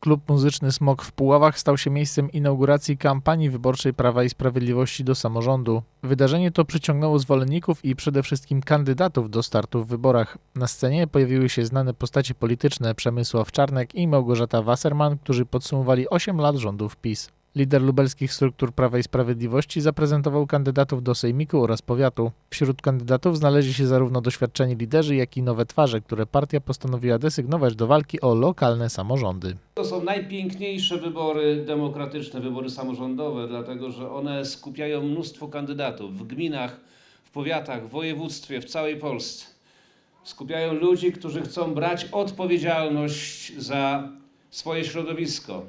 Klub muzyczny Smok w Puławach stał się miejscem inauguracji kampanii wyborczej Prawa i Sprawiedliwości do samorządu. Wydarzenie to przyciągnęło zwolenników i przede wszystkim kandydatów do startu w wyborach. Na scenie pojawiły się znane postacie polityczne Przemysław Czarnek i Małgorzata Wasserman, którzy podsumowali 8 lat rządów PiS. Lider lubelskich struktur Prawa i Sprawiedliwości zaprezentował kandydatów do Sejmiku oraz powiatu. Wśród kandydatów znaleźli się zarówno doświadczeni liderzy, jak i nowe twarze, które partia postanowiła desygnować do walki o lokalne samorządy. To są najpiękniejsze wybory demokratyczne, wybory samorządowe, dlatego że one skupiają mnóstwo kandydatów w gminach, w powiatach, w województwie, w całej Polsce. Skupiają ludzi, którzy chcą brać odpowiedzialność za swoje środowisko,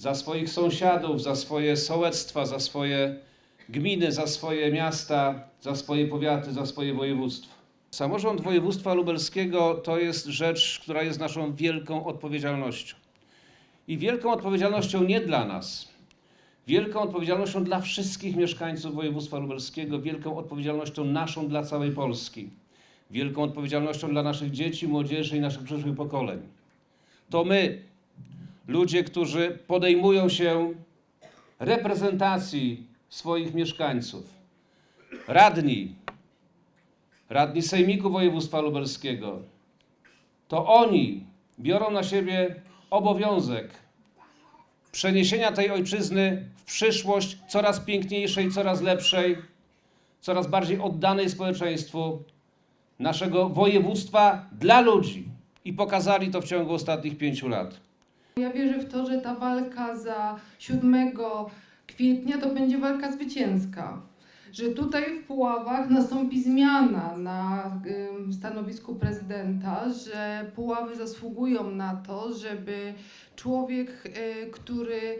za swoich sąsiadów, za swoje sołectwa, za swoje gminy, za swoje miasta, za swoje powiaty, za swoje województwo. Samorząd województwa lubelskiego to jest rzecz, która jest naszą wielką odpowiedzialnością. I wielką odpowiedzialnością nie dla nas, wielką odpowiedzialnością dla wszystkich mieszkańców województwa lubelskiego, wielką odpowiedzialnością naszą dla całej Polski, wielką odpowiedzialnością dla naszych dzieci, młodzieży i naszych przyszłych pokoleń. To my, ludzie, którzy podejmują się reprezentacji swoich mieszkańców, radni, radni Sejmiku Województwa Lubelskiego, to oni biorą na siebie obowiązek przeniesienia tej ojczyzny w przyszłość coraz piękniejszej, coraz lepszej, coraz bardziej oddanej społeczeństwu naszego województwa dla ludzi. I pokazali to w ciągu ostatnich pięciu lat. Ja wierzę w to, że ta walka za 7 kwietnia to będzie walka zwycięska. Że tutaj w Puławach nastąpi zmiana na stanowisku prezydenta, że Puławy zasługują na to, żeby człowiek, y, który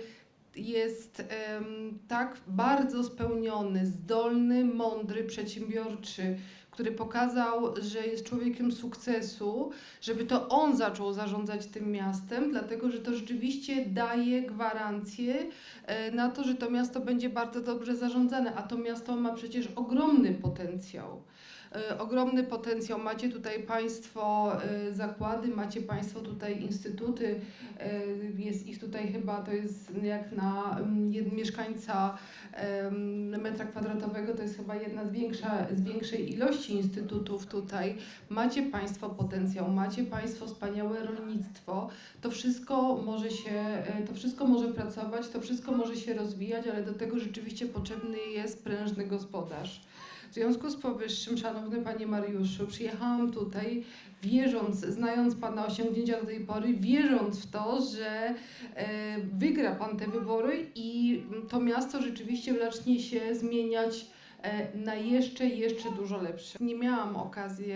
jest em, tak bardzo spełniony, zdolny, mądry, przedsiębiorczy, który pokazał, że jest człowiekiem sukcesu, żeby to on zaczął zarządzać tym miastem, dlatego że to rzeczywiście daje gwarancję e, na to, że to miasto będzie bardzo dobrze zarządzane, a to miasto ma przecież ogromny potencjał. E, Ogromny potencjał. Macie tutaj Państwo e, zakłady, macie Państwo tutaj instytuty. e, Jest ich tutaj chyba, to jest jak na mm, mieszkańca metra kwadratowego, to jest chyba jedna z, większa, z większej ilości instytutów tutaj. Macie Państwo potencjał, macie Państwo wspaniałe rolnictwo. To wszystko może się, to wszystko może pracować, to wszystko może się rozwijać, ale do tego rzeczywiście potrzebny jest prężny gospodarz. W związku z powyższym, szanowny panie Mariuszu, przyjechałam tutaj wierząc, znając pana osiągnięcia do tej pory, wierząc w to, że e, wygra pan te wybory i to miasto rzeczywiście zacznie się zmieniać na jeszcze, jeszcze dużo lepsze. Nie miałam okazji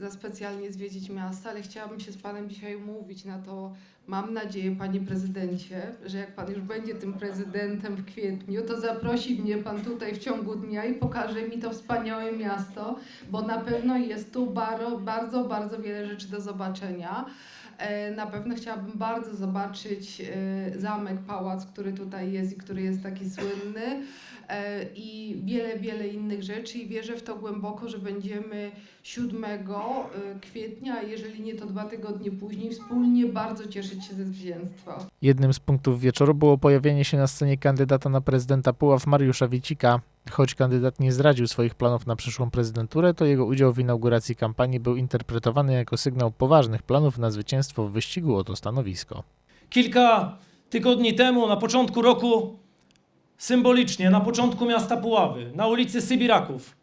za specjalnie zwiedzić miasta, ale chciałabym się z panem dzisiaj umówić na to. Mam nadzieję, panie prezydencie, że jak pan już będzie tym prezydentem w kwietniu, to zaprosi mnie pan tutaj w ciągu dnia i pokaże mi to wspaniałe miasto, bo na pewno jest tu bardzo, bardzo wiele rzeczy do zobaczenia. E, Na pewno chciałabym bardzo zobaczyć e, zamek, pałac, który tutaj jest i który jest taki słynny e, i wiele, wiele innych rzeczy i wierzę w to głęboko, że będziemy 7 e, kwietnia, jeżeli nie to dwa tygodnie później, wspólnie bardzo cieszyć się ze zwycięstwa. Jednym z punktów wieczoru było pojawienie się na scenie kandydata na prezydenta Puław Mariusza Wicika. Choć kandydat nie zdradził swoich planów na przyszłą prezydenturę, to jego udział w inauguracji kampanii był interpretowany jako sygnał poważnych planów na zwycięstwo w wyścigu o to stanowisko. Kilka tygodni temu, na początku roku, symbolicznie, na początku miasta Puławy, na ulicy Sybiraków,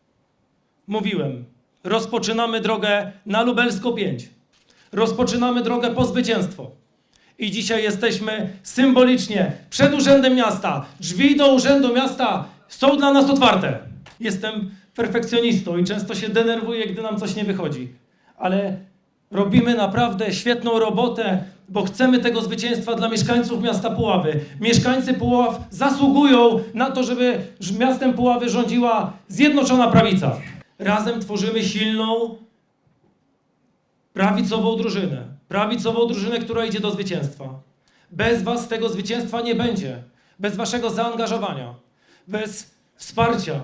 mówiłem: rozpoczynamy drogę na Lubelsko 5. Rozpoczynamy drogę po zwycięstwo. I dzisiaj jesteśmy symbolicznie przed Urzędem Miasta. Drzwi do Urzędu Miasta są dla nas otwarte. Jestem perfekcjonistą i często się denerwuję, gdy nam coś nie wychodzi. Ale robimy naprawdę świetną robotę, bo chcemy tego zwycięstwa dla mieszkańców miasta Puławy. Mieszkańcy Puław zasługują na to, żeby miastem Puławy rządziła zjednoczona prawica. Razem tworzymy silną, prawicową drużynę. Prawicową drużynę, która idzie do zwycięstwa. Bez was tego zwycięstwa nie będzie. Bez waszego zaangażowania. Bez wsparcia,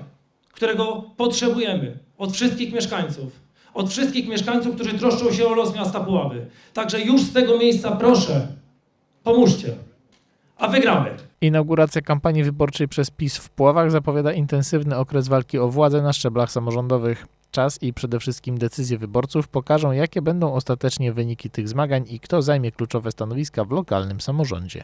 którego potrzebujemy od wszystkich mieszkańców. Od wszystkich mieszkańców, którzy troszczą się o los miasta Puławy. Także już z tego miejsca proszę, Pomóżcie. A wygramy. Inauguracja kampanii wyborczej przez PiS w Puławach zapowiada intensywny okres walki o władzę na szczeblach samorządowych. Czas i przede wszystkim decyzje wyborców pokażą, jakie będą ostatecznie wyniki tych zmagań i kto zajmie kluczowe stanowiska w lokalnym samorządzie.